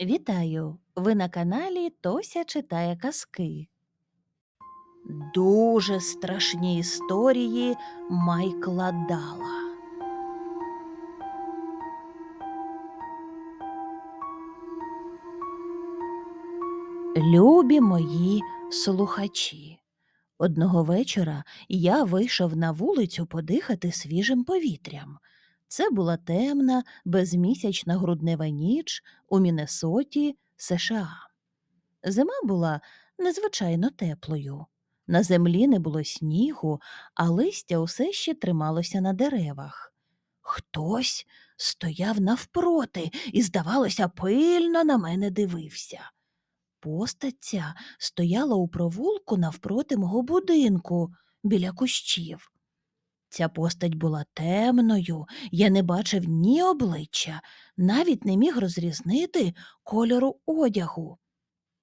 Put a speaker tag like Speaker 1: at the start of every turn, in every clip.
Speaker 1: Вітаю! Ви на каналі Тося читає казки. Дуже страшні історії Майкла Дала. Любі мої слухачі. Одного вечора я вийшов на вулицю подихати свіжим повітрям. Це була темна, безмісячна груднева ніч у Міннесоті, США. Зима була незвичайно теплою. На землі не було снігу, а листя усе ще трималося на деревах. Хтось стояв навпроти і, здавалося, пильно на мене дивився. Постать ця стояла у провулку навпроти мого будинку біля кущів. Ця постать була темною, я не бачив ні обличчя, навіть не міг розрізнити кольору одягу.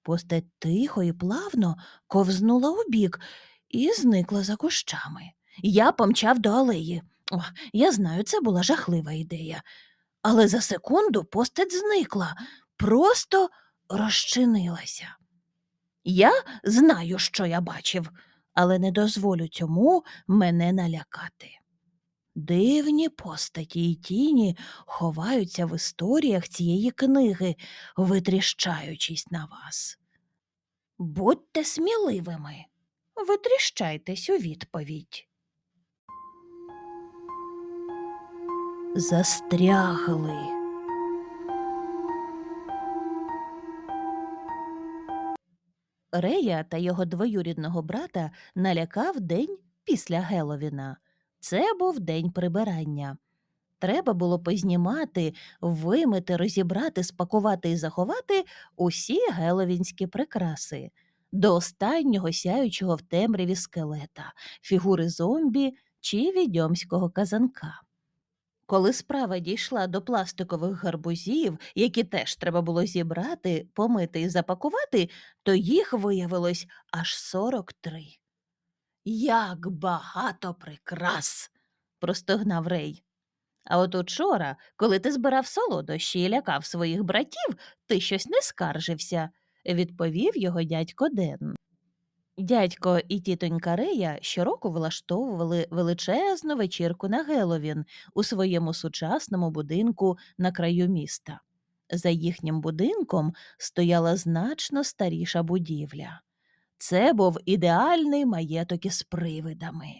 Speaker 1: Постать тихо і плавно ковзнула убік і зникла за кущами. Я помчав до алеї. О, я знаю, це була жахлива ідея. Але за секунду постать зникла, просто розчинилася. Я знаю, що я бачив, але не дозволю цьому мене налякати. Дивні постаті й тіні ховаються в історіях цієї книги, витріщаючись на вас. Будьте сміливими, витріщайтесь у відповідь. Застрягли. Рея та його двоюрідного брата налякав день після Геловіна. Це був день прибирання. Треба було познімати, вимити, розібрати, спакувати і заховати усі геловінські прикраси до останнього сяючого в темряві скелета, фігури зомбі чи відьомського казанка. Коли справа дійшла до пластикових гарбузів, які теж треба було зібрати, помити і запакувати, то їх виявилось аж 43. Як багато прикрас. простогнав Рей. А от учора, коли ти збирав солодощі і лякав своїх братів, ти щось не скаржився, відповів його дядько Ден. Дядько і тітонька Рея щороку влаштовували величезну вечірку на Геловін у своєму сучасному будинку на краю міста. За їхнім будинком стояла значно старіша будівля. Це був ідеальний маєток із привидами.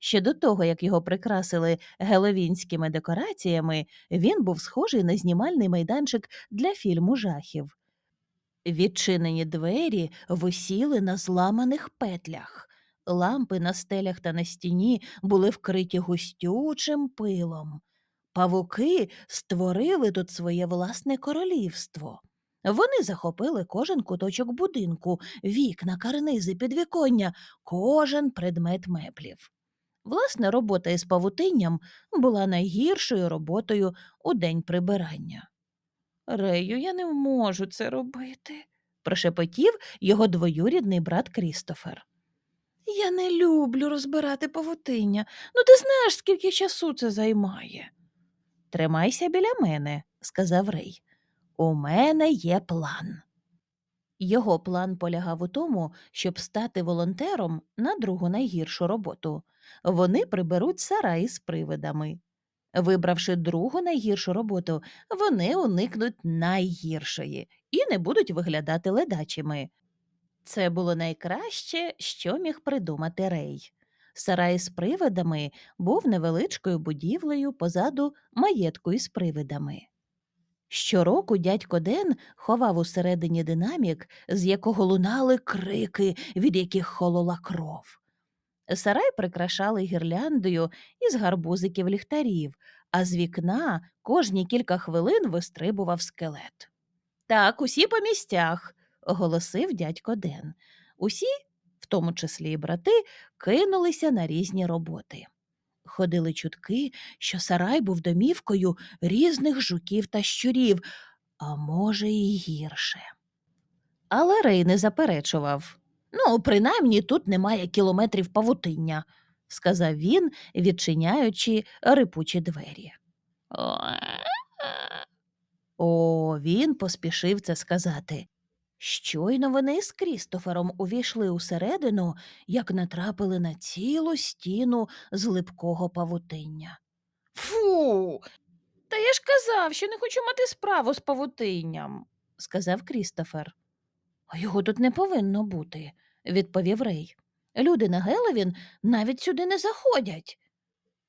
Speaker 1: Ще до того, як його прикрасили геловінськими декораціями, він був схожий на знімальний майданчик для фільму жахів. Відчинені двері висіли на зламаних петлях. Лампи на стелях та на стіні були вкриті густючим пилом. Павуки створили тут своє власне королівство. Вони захопили кожен куточок будинку, вікна, карнизи, підвіконня, кожен предмет меблів. Власне, робота із павутинням була найгіршою роботою у день прибирання. Рею, я не можу це робити, прошепотів його двоюрідний брат Крістофер. Я не люблю розбирати павутиння. Ну, ти знаєш, скільки часу це займає. Тримайся біля мене, сказав Рей. У мене є план. Його план полягав у тому, щоб стати волонтером на другу найгіршу роботу. Вони приберуть сарай з привидами. Вибравши другу найгіршу роботу, вони уникнуть найгіршої і не будуть виглядати ледачими. Це було найкраще, що міг придумати Рей. Сарай з привидами був невеличкою будівлею позаду маєтку із привидами. Щороку дядько Ден ховав усередині динамік, з якого лунали крики, від яких холола кров. Сарай прикрашали гірляндою із гарбузиків ліхтарів, а з вікна кожні кілька хвилин вистрибував скелет. Так, усі по місцях, оголосив дядько Ден. Усі, в тому числі й брати, кинулися на різні роботи. Ходили чутки, що сарай був домівкою різних жуків та щурів, а може, і гірше. Але Рей не заперечував. Ну, принаймні тут немає кілометрів павутиння, сказав він, відчиняючи рипучі двері. О, він поспішив це сказати. Щойно вони з Крістофером увійшли усередину, як натрапили на цілу стіну з липкого павутиння. Фу. Та я ж казав, що не хочу мати справу з павутинням, сказав Крістофер. А його тут не повинно бути, відповів Рей. Люди на Геловін навіть сюди не заходять.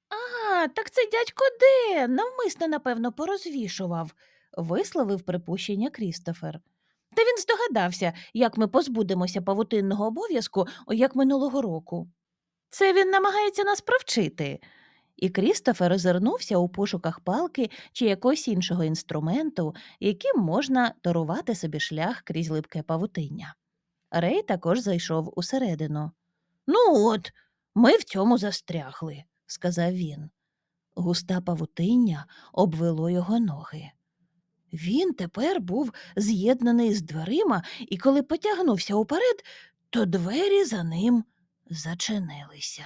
Speaker 1: А, так це дядько Ден, навмисно, напевно, порозвішував, висловив припущення Крістофер. Та він здогадався, як ми позбудемося павутинного обов'язку, як минулого року. Це він намагається нас провчити. І Крістофер озирнувся у пошуках палки чи якогось іншого інструменту, яким можна торувати собі шлях крізь липке павутиння. Рей також зайшов усередину. Ну от, ми в цьому застрягли, сказав він. Густа павутиння обвело його ноги. Він тепер був з'єднаний з дверима, і коли потягнувся уперед, то двері за ним зачинилися.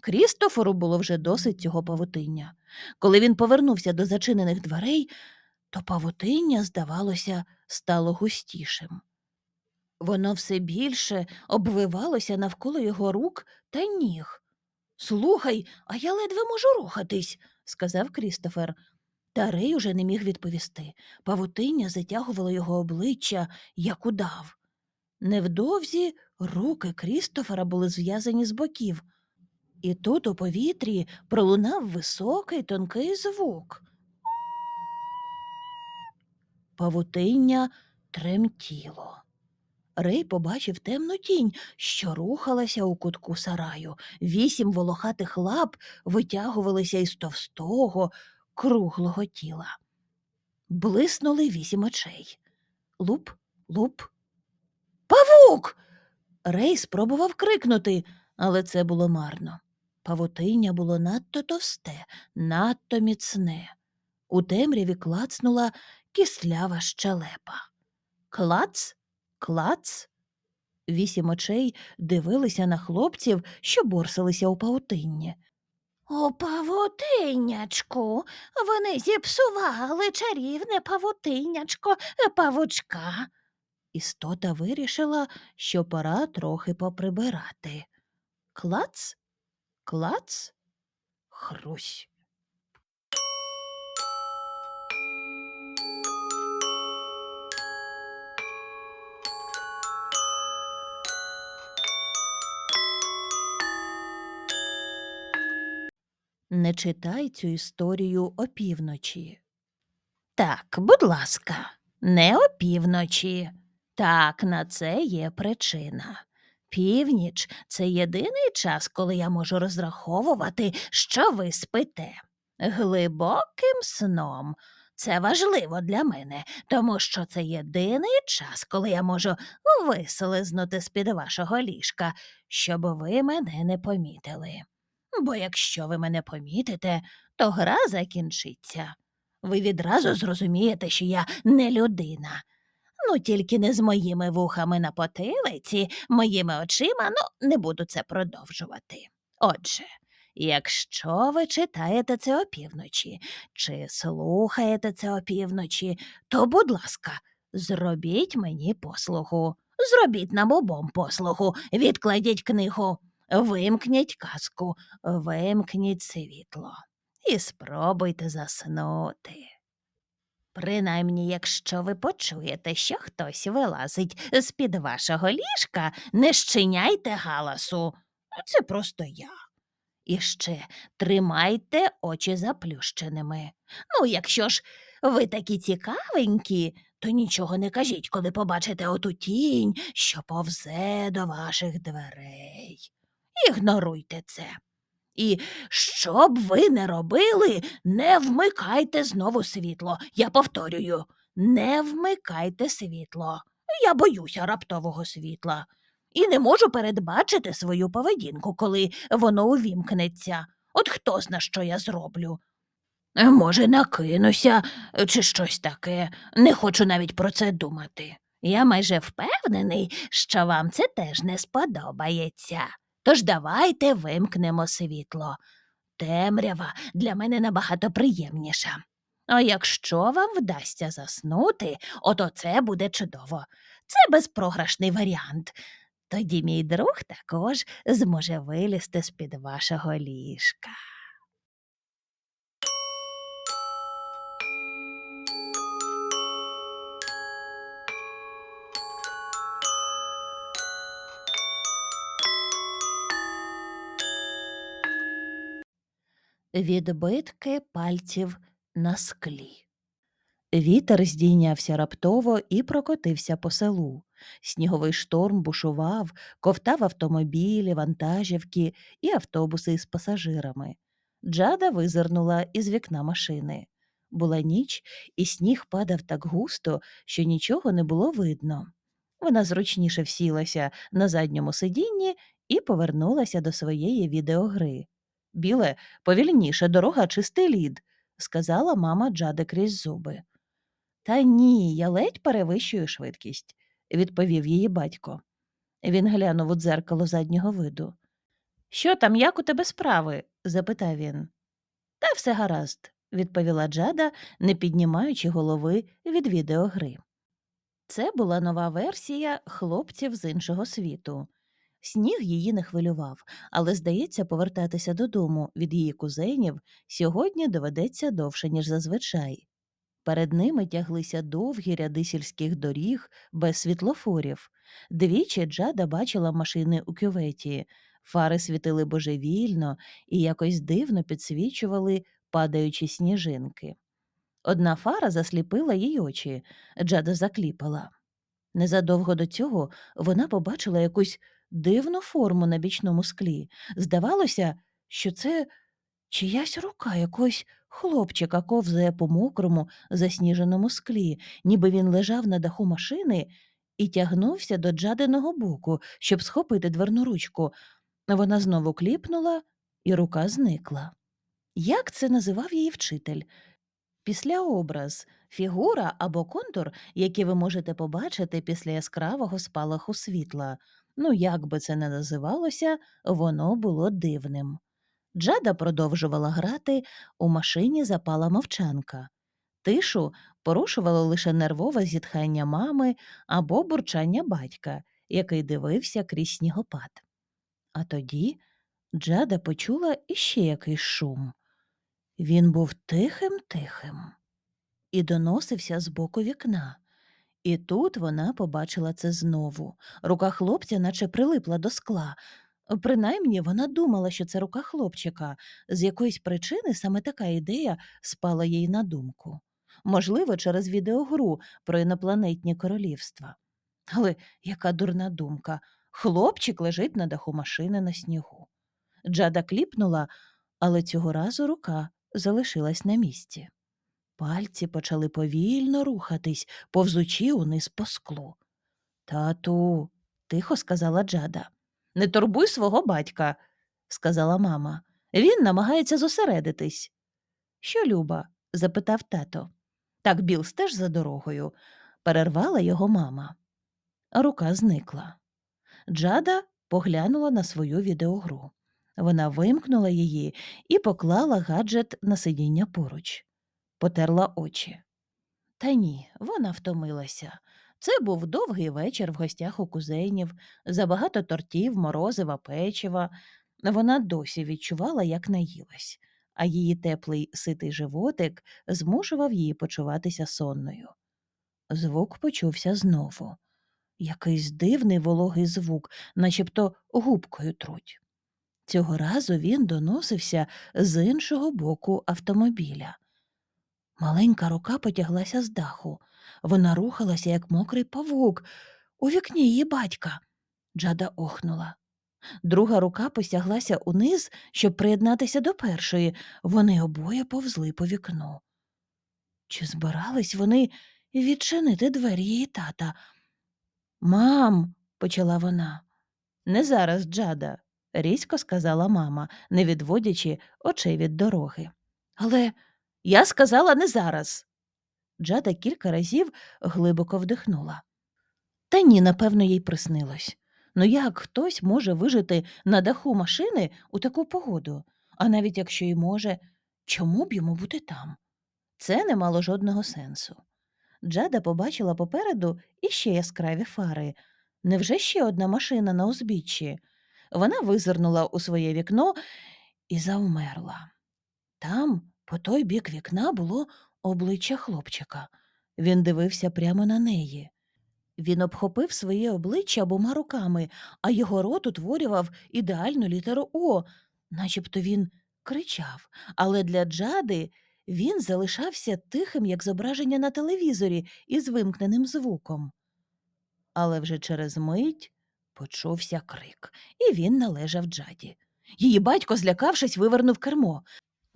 Speaker 1: Крістофору було вже досить цього павутиння. Коли він повернувся до зачинених дверей, то павутиння, здавалося, стало густішим. Воно все більше обвивалося навколо його рук та ніг. Слухай, а я ледве можу рухатись, сказав Крістофер. Та Рей уже не міг відповісти. Павутиння затягувало його обличчя, як удав. Невдовзі руки Крістофера були зв'язані з боків. І тут у повітрі пролунав високий тонкий звук. Павутиння тремтіло. Рей побачив темну тінь, що рухалася у кутку сараю. Вісім волохатих лап витягувалися із товстого, круглого тіла. Блиснули вісім очей. Луп, луп. Павук. Рей спробував крикнути, але це було марно. Павутиння було надто товсте, надто міцне. У темряві клацнула кислява щелепа. Клац, клац. Вісім очей дивилися на хлопців, що борсилися у павутинні. О, павутиннячку, вони зіпсували чарівне павутиннячко, павучка. Істота вирішила, що пора трохи поприбирати. Клац, клац, хрусь. Не читай цю історію опівночі. Так, будь ласка, не опівночі. Так, на це є причина. Північ це єдиний час, коли я можу розраховувати, що ви спите. Глибоким сном. Це важливо для мене, тому що це єдиний час, коли я можу вислизнути з-під вашого ліжка, щоб ви мене не помітили. Бо якщо ви мене помітите, то гра закінчиться. Ви відразу зрозумієте, що я не людина. Ну, тільки не з моїми вухами на потилиці, моїми очима, ну, не буду це продовжувати. Отже, якщо ви читаєте це опівночі чи слухаєте це опівночі, то, будь ласка, зробіть мені послугу. Зробіть нам обом послугу, відкладіть книгу, вимкніть казку, вимкніть світло і спробуйте заснути. Принаймні, якщо ви почуєте, що хтось вилазить з-під вашого ліжка, не щиняйте галасу. Це просто я. І ще тримайте очі заплющеними. Ну, якщо ж ви такі цікавенькі, то нічого не кажіть, коли побачите оту тінь, що повзе до ваших дверей. Ігноруйте це. І що б ви не робили, не вмикайте знову світло. Я повторюю, не вмикайте світло. Я боюся раптового світла і не можу передбачити свою поведінку, коли воно увімкнеться. От хто зна, що я зроблю. Е, Може, накинуся е, чи щось таке. Не хочу навіть про це думати. Я майже впевнений, що вам це теж не сподобається. Тож давайте вимкнемо світло. Темрява для мене набагато приємніша. А якщо вам вдасться заснути, ото це буде чудово. Це безпрограшний варіант. Тоді мій друг також зможе вилізти з-під вашого ліжка. Відбитки пальців на склі. Вітер здійнявся раптово і прокотився по селу. Сніговий шторм бушував, ковтав автомобілі, вантажівки і автобуси із пасажирами. Джада визирнула із вікна машини. Була ніч, і сніг падав так густо, що нічого не було видно. Вона зручніше всілася на задньому сидінні і повернулася до своєї відеогри. Біле, повільніше, дорога чистий лід, сказала мама Джади крізь зуби. Та ні, я ледь перевищую швидкість, відповів її батько. Він глянув у дзеркало заднього виду. Що там, як у тебе справи? запитав він. Та все гаразд, відповіла Джада, не піднімаючи голови від відеогри. Це була нова версія хлопців з іншого світу. Сніг її не хвилював, але, здається, повертатися додому від її кузенів сьогодні доведеться довше, ніж зазвичай. Перед ними тяглися довгі ряди сільських доріг без світлофорів. Двічі Джада бачила машини у кюветі, фари світили божевільно і якось дивно підсвічували падаючі сніжинки. Одна фара засліпила їй очі, Джада закліпала. Незадовго до цього вона побачила якусь дивну форму на бічному склі. Здавалося, що це чиясь рука якогось хлопчика ковзає по мокрому, засніженому склі, ніби він лежав на даху машини і тягнувся до джадиного боку, щоб схопити дверну ручку. Вона знову кліпнула, і рука зникла. Як це називав її вчитель? Післяобраз фігура або контур, які ви можете побачити після яскравого спалаху світла. Ну, як би це не називалося, воно було дивним. Джада продовжувала грати, у машині запала мовчанка. Тишу порушувало лише нервове зітхання мами або бурчання батька, який дивився крізь снігопад. А тоді Джада почула іще якийсь шум. Він був тихим тихим і доносився з боку вікна. І тут вона побачила це знову. Рука хлопця наче прилипла до скла. Принаймні вона думала, що це рука хлопчика. З якоїсь причини саме така ідея спала їй на думку. Можливо, через відеогру про інопланетні королівства. Але яка дурна думка. Хлопчик лежить на даху машини на снігу. Джада кліпнула, але цього разу рука залишилась на місці. Пальці почали повільно рухатись, повзучи униз по склу. Тату, тихо сказала Джада. Не турбуй свого батька, сказала мама. Він намагається зосередитись. Що, Люба? запитав тато. Так Біл стеж за дорогою, перервала його мама. Рука зникла. Джада поглянула на свою відеогру. Вона вимкнула її і поклала гаджет на сидіння поруч, потерла очі. Та ні, вона втомилася. Це був довгий вечір в гостях у кузенів, забагато тортів, морозива, печива. Вона досі відчувала, як наїлась, а її теплий ситий животик змушував її почуватися сонною. Звук почувся знову. Якийсь дивний вологий звук, начебто губкою труть. Цього разу він доносився з іншого боку автомобіля. Маленька рука потяглася з даху. Вона рухалася, як мокрий павук, у вікні її батька. Джада охнула. Друга рука посяглася униз, щоб приєднатися до першої. Вони обоє повзли по вікну. Чи збирались вони відчинити двері її тата? Мам, почала вона. Не зараз, Джада, різко сказала мама, не відводячи очей від дороги. Але я сказала не зараз. Джада кілька разів глибоко вдихнула. Та ні, напевно, їй приснилось. Ну як хтось може вижити на даху машини у таку погоду? А навіть якщо й може, чому б йому бути там? Це не мало жодного сенсу. Джада побачила попереду іще яскраві фари. Невже ще одна машина на узбіччі? Вона визирнула у своє вікно і завмерла. Там, по той бік вікна, було обличчя хлопчика. Він дивився прямо на неї. Він обхопив своє обличчя обома руками, а його рот утворював ідеальну літеру О, начебто він кричав. Але для Джади він залишався тихим, як зображення на телевізорі, із вимкненим звуком. Але вже через мить почувся крик, і він належав Джаді. Її батько, злякавшись, вивернув кермо.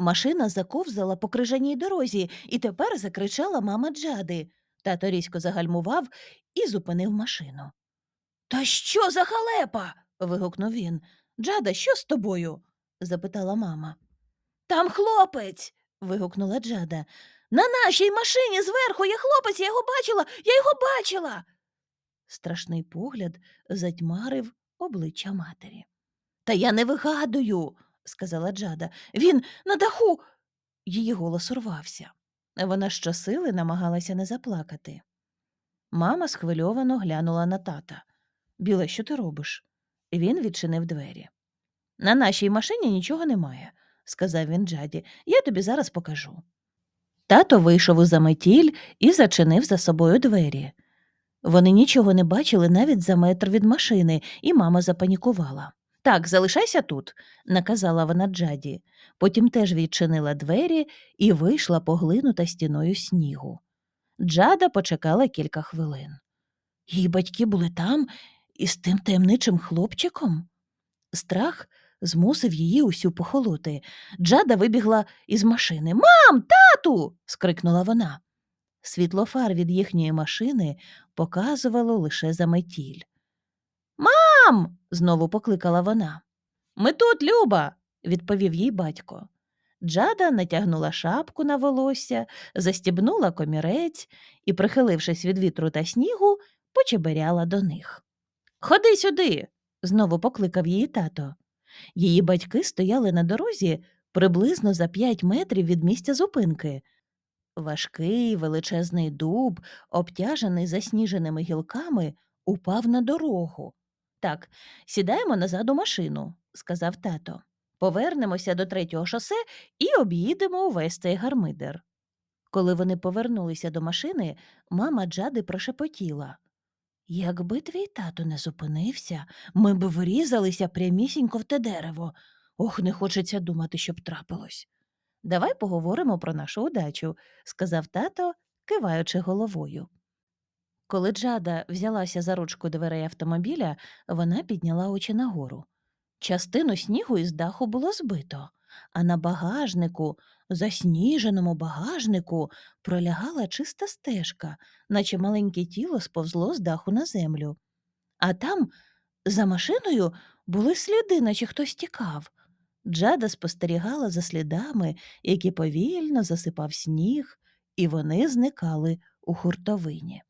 Speaker 1: Машина заковзала по крижаній дорозі, і тепер закричала мама Джади. Тато різко загальмував і зупинив машину. Та що за халепа? вигукнув він. Джада, що з тобою? запитала мама. Там хлопець. вигукнула Джада. На нашій машині зверху є хлопець, я його бачила, я його бачила. Страшний погляд затьмарив обличчя матері. Та я не вигадую, сказала Джада. Він на даху. Її голос урвався. Вона щосили намагалася не заплакати. Мама схвильовано глянула на тата. Біле, що ти робиш? Він відчинив двері. На нашій машині нічого немає, сказав він Джаді. Я тобі зараз покажу. Тато вийшов у заметіль і зачинив за собою двері. Вони нічого не бачили навіть за метр від машини, і мама запанікувала. Так, залишайся тут, наказала вона Джаді. Потім теж відчинила двері і вийшла поглинута стіною снігу. Джада почекала кілька хвилин. Її батьки були там із тим таємничим хлопчиком. Страх змусив її усю похолоти. Джада вибігла із машини. Мам, тату. скрикнула вона. Світло фар від їхньої машини показувало лише заметіль. Мам. знову покликала вона. Ми тут, Люба, відповів їй батько. Джада натягнула шапку на волосся, застібнула комірець і, прихилившись від вітру та снігу, почеберяла до них. Ходи сюди, знову покликав її тато. Її батьки стояли на дорозі приблизно за п'ять метрів від місця зупинки. Важкий величезний дуб, обтяжений засніженими гілками, упав на дорогу. Так, сідаємо назад у машину, сказав тато. Повернемося до третього шосе і об'їдемо увесь цей гармидер. Коли вони повернулися до машини, мама Джади прошепотіла. Якби твій тато не зупинився, ми б врізалися прямісінько в те дерево. Ох, не хочеться думати, що б трапилось. Давай поговоримо про нашу удачу, сказав тато, киваючи головою. Коли Джада взялася за ручку дверей автомобіля, вона підняла очі нагору. Частину снігу із даху було збито, а на багажнику, засніженому багажнику, пролягала чиста стежка, наче маленьке тіло сповзло з даху на землю. А там, за машиною, були сліди, наче хтось тікав. Джада спостерігала за слідами, які повільно засипав сніг, і вони зникали у хуртовині.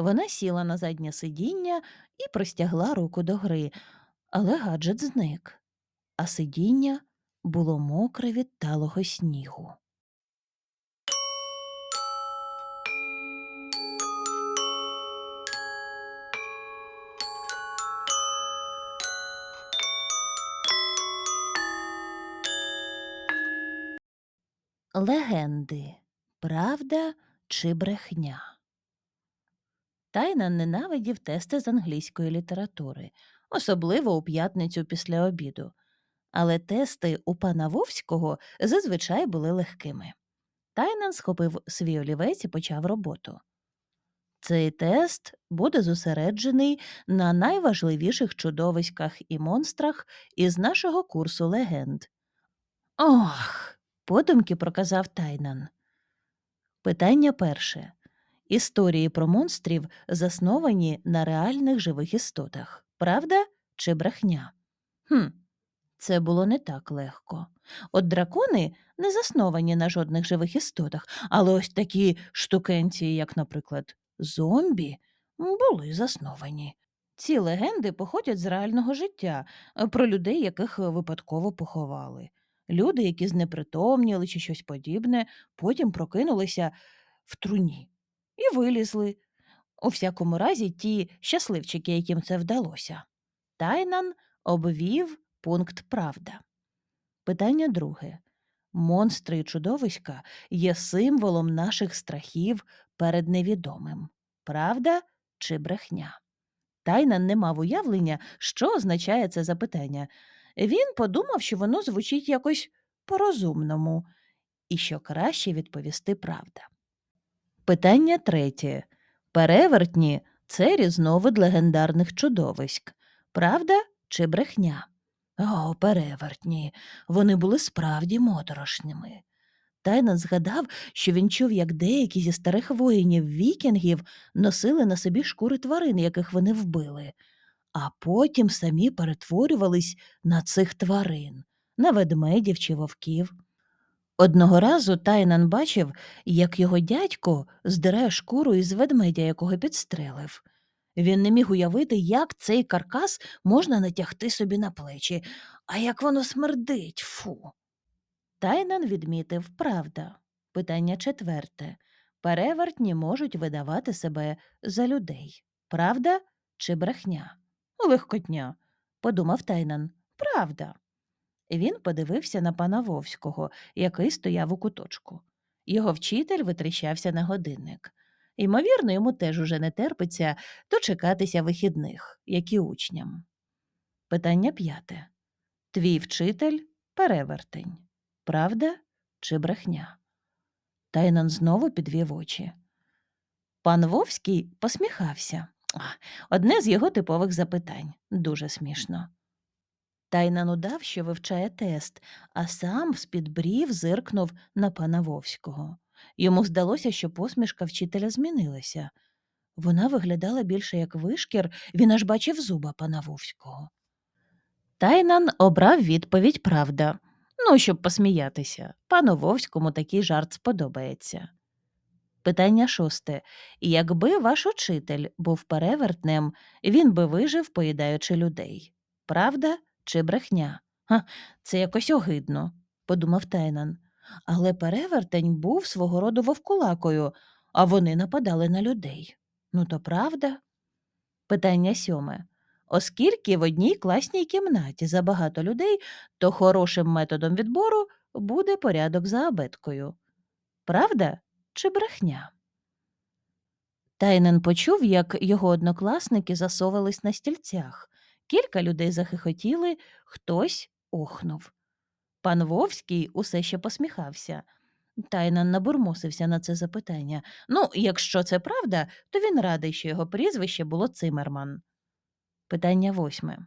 Speaker 1: Вона сіла на заднє сидіння і простягла руку до гри, але гаджет зник, а сидіння було мокре від талого снігу. Легенди. Правда чи брехня? Тайна ненавидів тести з англійської літератури, особливо у п'ятницю після обіду. Але тести у пана Вовського зазвичай були легкими. Тайнан схопив свій олівець і почав роботу. Цей тест буде зосереджений на найважливіших чудовиськах і монстрах із нашого курсу легенд. Ох. подумки проказав Тайнан. Питання перше. Історії про монстрів засновані на реальних живих істотах. Правда чи брехня? Хм, це було не так легко. От дракони не засновані на жодних живих істотах, але ось такі штукенці, як, наприклад, зомбі, були засновані. Ці легенди походять з реального життя, е, про людей, яких випадково поховали. Люди, які знепритомніли чи щось подібне, потім прокинулися в труні і вилізли. У всякому разі, ті щасливчики, яким це вдалося. Тайнан обвів пункт Правда. Питання друге. Монстри і чудовиська є символом наших страхів перед невідомим. Правда чи брехня? Тайнан не мав уявлення, що означає це запитання. Він подумав, що воно звучить якось по-розумному, і що краще відповісти правда. Питання третє. Перевертні це різновид легендарних чудовиськ. Правда чи брехня? О, перевертні. Вони були справді моторошними. Тайнан згадав, що він чув, як деякі зі старих воїнів вікінгів носили на собі шкури тварин, яких вони вбили, а потім самі перетворювались на цих тварин, на ведмедів чи вовків. Одного разу Тайнан бачив, як його дядько здирає шкуру із ведмедя, якого підстрелив. Він не міг уявити, як цей каркас можна натягти собі на плечі, а як воно смердить, фу. Тайнан відмітив правда. Питання четверте. Перевертні можуть видавати себе за людей. Правда чи брехня? Легкотня, подумав Тайнан. Правда. Він подивився на пана Вовського, який стояв у куточку. Його вчитель витріщався на годинник. Ймовірно, йому теж уже не терпиться дочекатися вихідних, як і учням. Питання п'яте. Твій вчитель перевертень. Правда чи брехня? Тайнан знову підвів очі. Пан Вовський посміхався. Одне з його типових запитань дуже смішно. Тайнан удав, що вивчає тест, а сам з-під брів зиркнув на пана Вовського. Йому здалося, що посмішка вчителя змінилася. Вона виглядала більше як вишкір, він аж бачив зуба пана Вовського. Тайнан обрав відповідь правда. Ну, щоб посміятися. Пану Вовському такий жарт сподобається. Питання шосте. Якби ваш учитель був перевертнем, він би вижив, поїдаючи людей. Правда чи брехня? Ха, це якось огидно, подумав Тайнан. Але перевертень був свого роду вовкулакою, а вони нападали на людей. Ну, то правда? Питання сьоме. Оскільки в одній класній кімнаті забагато людей, то хорошим методом відбору буде порядок за абеткою. Правда чи брехня? Тайнен почув, як його однокласники засовались на стільцях. Кілька людей захихотіли, хтось охнув. Пан Вовський усе ще посміхався. Тайнан набурмосився на це запитання. Ну, якщо це правда, то він радий, що його прізвище було Цимерман. Питання восьме.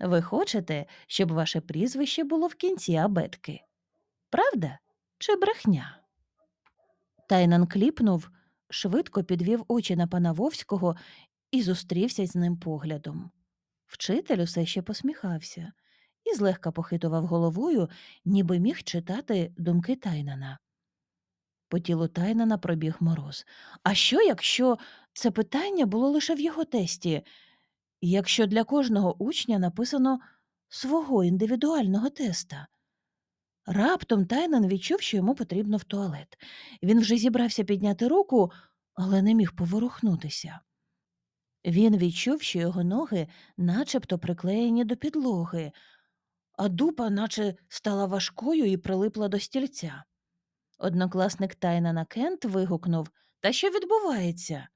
Speaker 1: Ви хочете, щоб ваше прізвище було в кінці абетки? Правда чи брехня? Тайнан кліпнув, швидко підвів очі на пана Вовського і зустрівся з ним поглядом. Вчитель усе ще посміхався і злегка похитував головою, ніби міг читати думки Тайнана. По тілу Тайнана пробіг мороз. А що, якщо це питання було лише в його тесті? якщо для кожного учня написано свого індивідуального теста. Раптом Тайнан відчув, що йому потрібно в туалет. Він вже зібрався підняти руку, але не міг поворухнутися. Він відчув, що його ноги начебто приклеєні до підлоги, а дупа наче стала важкою і прилипла до стільця. Однокласник Тайнана Кент вигукнув Та що відбувається?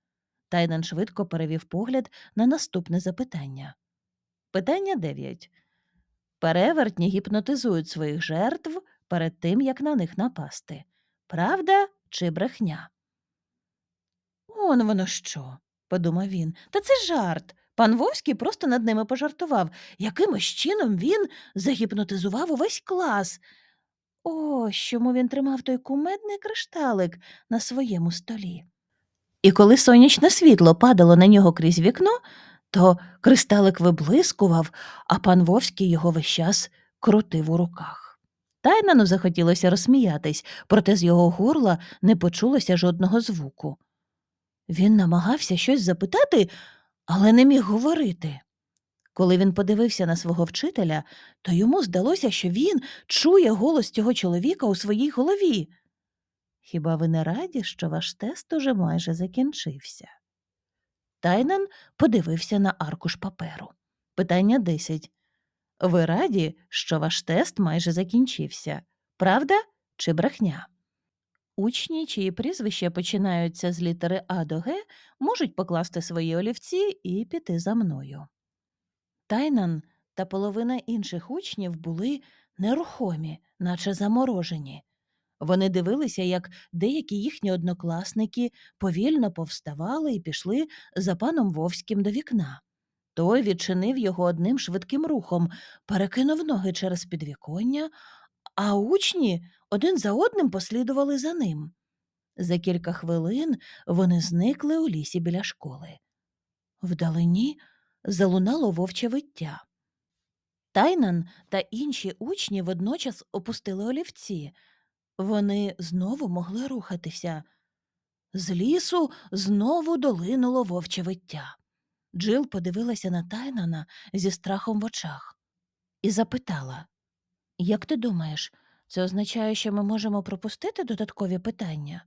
Speaker 1: Тайнан швидко перевів погляд на наступне запитання. Питання 9. Перевертні гіпнотизують своїх жертв перед тим, як на них напасти. Правда чи брехня? Он воно що, подумав він. Та це жарт. Пан Вовський просто над ними пожартував. Якимось чином він загіпнотизував увесь клас. Ось чому він тримав той кумедний кришталик на своєму столі. І коли сонячне світло падало на нього крізь вікно, то кристалик виблискував, а пан Вовський його весь час крутив у руках. Тайнану захотілося розсміятись, проте з його горла не почулося жодного звуку. Він намагався щось запитати, але не міг говорити. Коли він подивився на свого вчителя, то йому здалося, що він чує голос цього чоловіка у своїй голові. Хіба ви не раді, що ваш тест уже майже закінчився? Тайнан подивився на аркуш паперу. Питання 10. Ви раді, що ваш тест майже закінчився? Правда чи брехня? Учні, чиї прізвища починаються з літери А до Г, можуть покласти свої олівці і піти за мною. Тайнан та половина інших учнів були нерухомі, наче заморожені. Вони дивилися, як деякі їхні однокласники повільно повставали і пішли за паном Вовським до вікна. Той відчинив його одним швидким рухом, перекинув ноги через підвіконня, а учні один за одним послідували за ним. За кілька хвилин вони зникли у лісі біля школи. Вдалині залунало вовче виття. Тайнан та інші учні водночас опустили олівці. Вони знову могли рухатися. З лісу знову долинуло вовче виття. Джил подивилася на Тайнана зі страхом в очах і запитала: Як ти думаєш, це означає, що ми можемо пропустити додаткові питання?